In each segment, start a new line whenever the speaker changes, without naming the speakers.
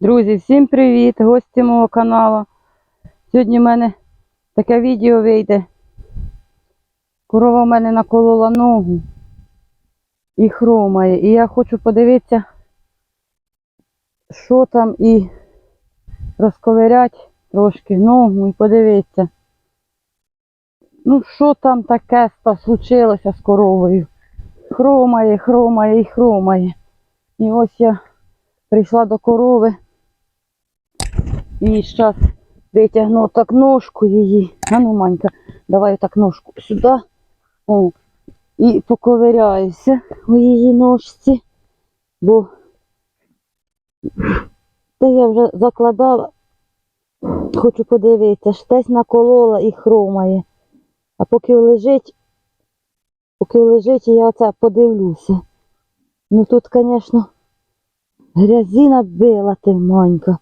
Друзі, всім привіт! Гості мого каналу. Сьогодні в мене таке відео вийде. Корова в мене наколола ногу і хромає. І я хочу подивитися, що там і розковиряти трошки ногу і подивитися. Ну, що там таке случилося з коровою? Хромає, хромає і хромає. І ось я прийшла до корови. І зараз витягну так ножку її. А ну, Манька, давай так ножку сюди. О, і поковиряюся у її ножці, бо та я вже закладала, хочу подивитися, ж десь наколола і хромає. А поки лежить, поки лежить, я оце подивлюся. Ну тут, звісно, грязина била ти, Манька.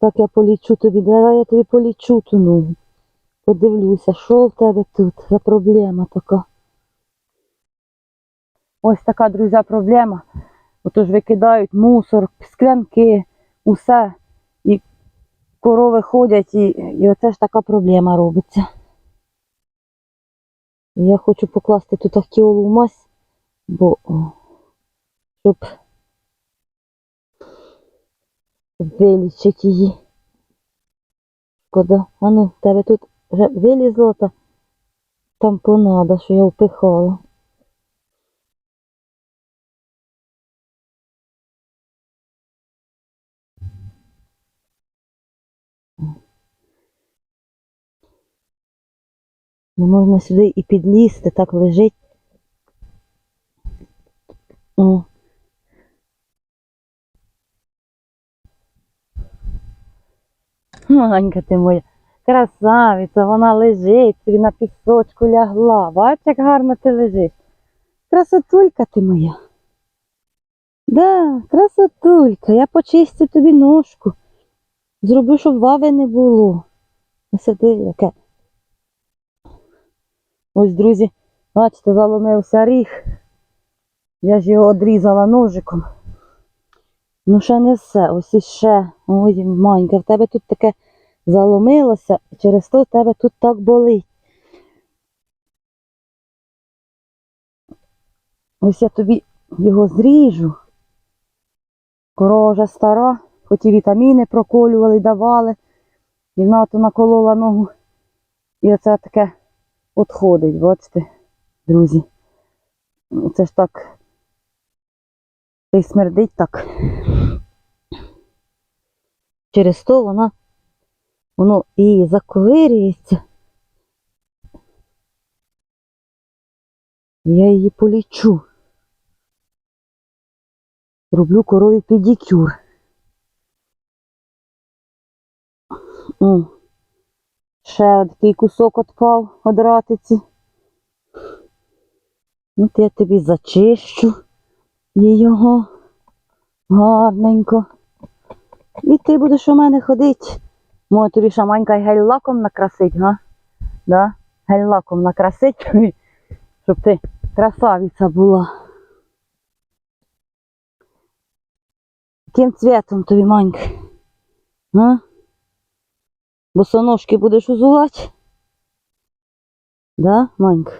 Так я полічу тобі, давай я тобі полічу ту ногу. Подивлюся, що в тебе тут за проблема така. Ось така, друзі, проблема. Отож викидають мусор, склянки, усе. І корови ходять, і, і оце ж така проблема робиться. Я хочу покласти тут ахтіолу мазь, бо щоб вилічить її. Шкода. А ну, в тебе тут вже вилізло та там понада, що я впихала. Не можна сюди і підлізти, так лежить. Манька ти моя. Красавиця, вона лежить, собі на пісочку лягла. Бач, як гарно ти лежиш. Красотулька ти моя. Да, красотулька, я почистю тобі ножку. Зроблю, щоб вави не було. Ось яке. Ось, друзі, бачите, заломився ріг. Я ж його одрізала ножиком. Ну, ще не все, ось іще. Ой, манька, в тебе тут таке заломилося, через то тебе тут так болить. Ось я тобі його зріжу. Корова вже стара, хоч і вітаміни проколювали, давали. І вона ото наколола ногу. І оце таке отходить, бачите, друзі. Це ж так. Та й смердить так. Через то вона воно і заковирюється. Я її полічу. Роблю корові педикюр. О, ще такий кусок отпав від ратиці. То я тобі зачищу і його гарненько. І ти будеш у мене ходити. Може тобі шаманька гель-лаком накрасить, га? Да? Гель-лаком накрасить тобі, щоб ти красавиця була. Яким цвітом тобі, Манька? А? Босоножки будеш узувати? Да, Манька?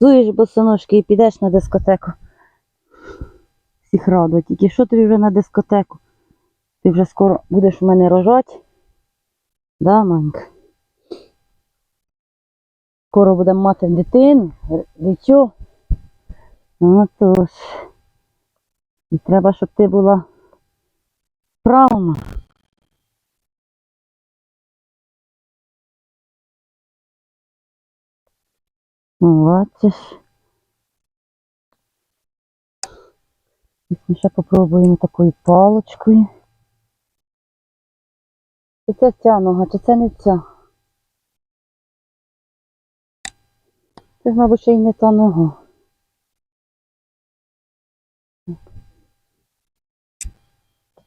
Зуєш босоножки і підеш на дискотеку. Всіх радує. Тільки що тобі вже на дискотеку? Ти вже скоро будеш у мене рожати. Да, Манька? Скоро будемо мати дитину, дитю. Отож. І треба, щоб ти була справна. Ну, Бачиш. Ми ще попробуємо такою палочкою. Чи це ця нога, чи це не ця? Це мабуть, ще й не та нога.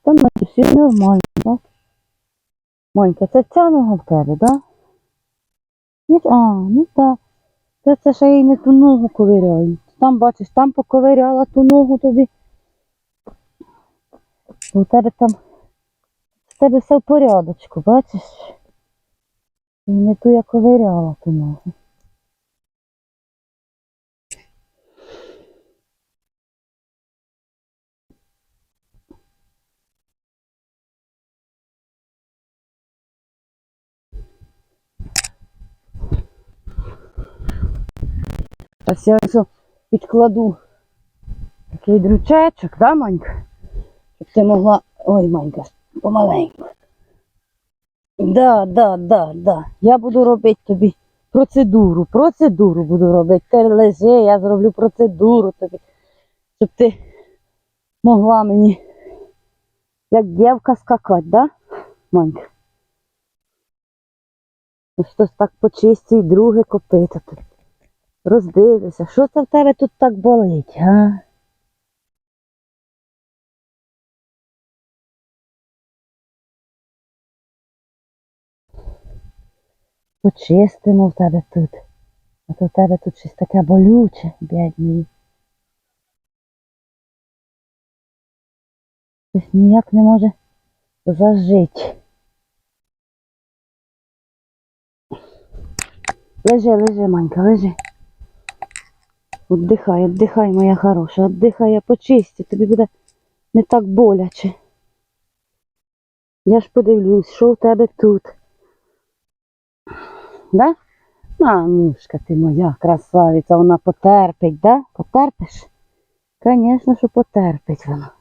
Там на всі нормально, так? Монька, це ця нога в тебе, так? Да? Ні, а, ну так. Це, це ще й не ту ногу ковиряю. Там, бачиш, там поковиряла ту ногу тобі. У тебе там тебе все в порядочку, бачиш? Не ту я ковиряла ту ногу. Зараз я ось підкладу такий дрючечок, да, Манька? Щоб ти могла. Ой, Манька, помаленьку. Да, да, да, да. Я буду робити тобі процедуру, процедуру буду робити. Ти лежи, я зроблю процедуру тобі, щоб ти могла мені як дівка скакати, да, Манька? Ось Хтось так почистить друге копито тут. Роздивися, що це в тебе тут так болить, а? Почистимо в тебе тут. А то в тебе тут щось таке болюче, бідний. Щось ніяк не може зажити. Лежи, лежи, Манька, лежи. Отдихай, отдихай, моя хороша, отдихай, я почистю, тобі буде не так боляче. Я ж подивлюсь, що у тебе тут. Да? Мамушка ти моя красавиця, вона потерпить, да? Потерпиш? Звісно, що потерпить вона.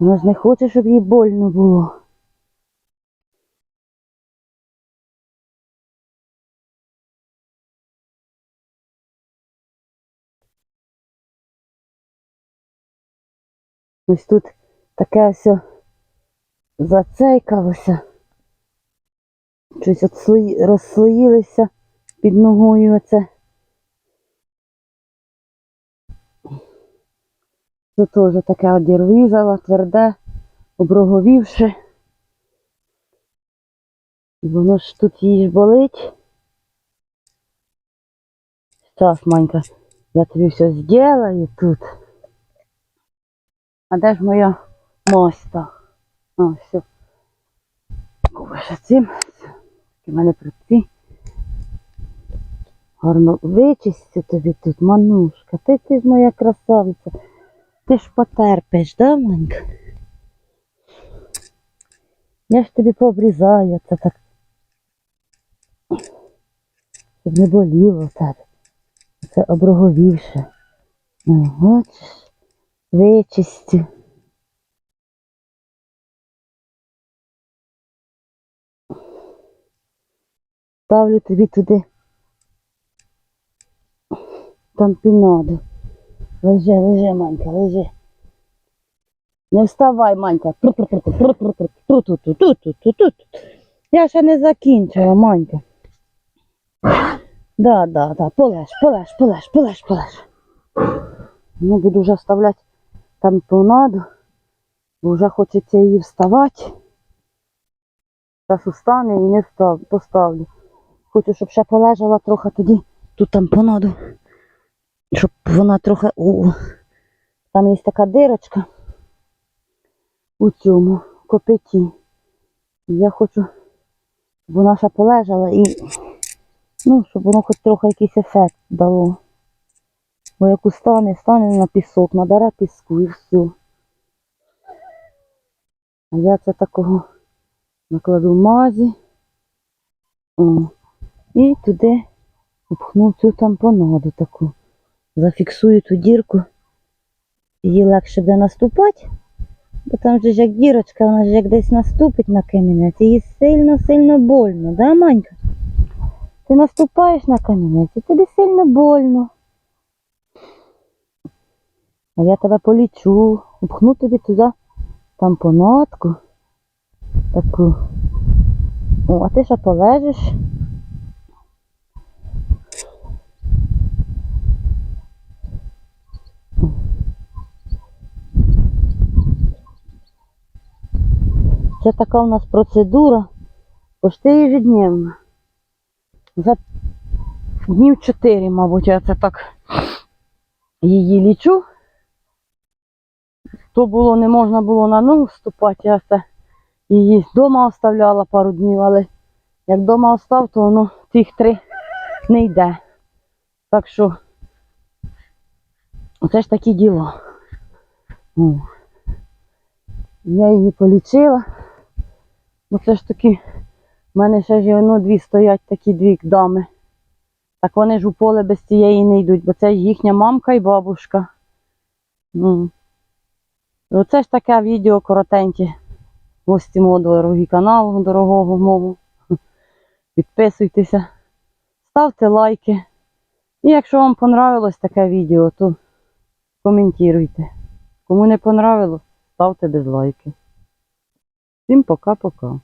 Вона ж не хоче, щоб їй больно було. Ось тут таке все зацейкалося. Щось от слої- розслоїлися під ногою оце. Тут теж таке одірвізало, тверде, оброговівши. Воно ж тут її ж болить. Зараз, Манька, я тобі все зроблю тут. А де ж моя моста? А, все. Кубаша цим. У мене про. Гарно вичистю тобі тут, манушка. Ти, ти ж моя красавиця. Ти ж потерпиш, да, Манька? Я ж тобі пообрізаю це так. Щоб не боліло в тебе. Це оброговівше. Бачиш? Вичистю. Ставлю тобі туди тампінаду. Лежи, лежи, манька, лежи. Не вставай, манька. Я ще не закінчила, манька. Да, да, да, полеж, полеж, полеж, полеж, полеж. Ну, буду вже вставляти тампонаду, бо вже хочеться її вставати. Зараз устане і не встав, поставлю. Хочу, щоб ще полежала трохи тоді ту тампонаду. Щоб вона трохи у. Там є така дирочка у цьому копиті. Я хочу, щоб вона ще полежала і ну, щоб воно хоч трохи якийсь ефект дало. Бо як устане, стане на пісок, набере піску і все. А я це такого накладу мазі. О, і туди впхну цю тампонаду таку. Зафіксую ту дірку. Її легше буде наступати. Бо там же ж як дірочка, вона ж як десь наступить на камінець. Їй сильно-сильно больно, да, Манька? Ти наступаєш на камінець і тобі сильно больно. А я тебе полічу, впхну тобі туди тампонатку. Таку. О, а ти ще полежиш. Це така у нас процедура почти ежедневна. За днів чотири, мабуть, я це так її лічу. то було, не можна було на ногу вступати, я це її вдома оставляла пару днів, але як вдома остав, то воно тих три не йде. Так що це ж такі діла. О. Я її полічила. Бо це ж таки, в мене ще ж воно дві стоять такі дві дами. Так вони ж у поле без цієї не йдуть, бо це їхня мамка і бабушка. Ну. Оце ж таке відео коротеньке. Гості мого дорогі каналу дорогого мого. Підписуйтеся, ставте лайки. І якщо вам понравилось таке відео, то коментуйте. Кому не понравилось, ставте дизлайки. Всім пока-пока.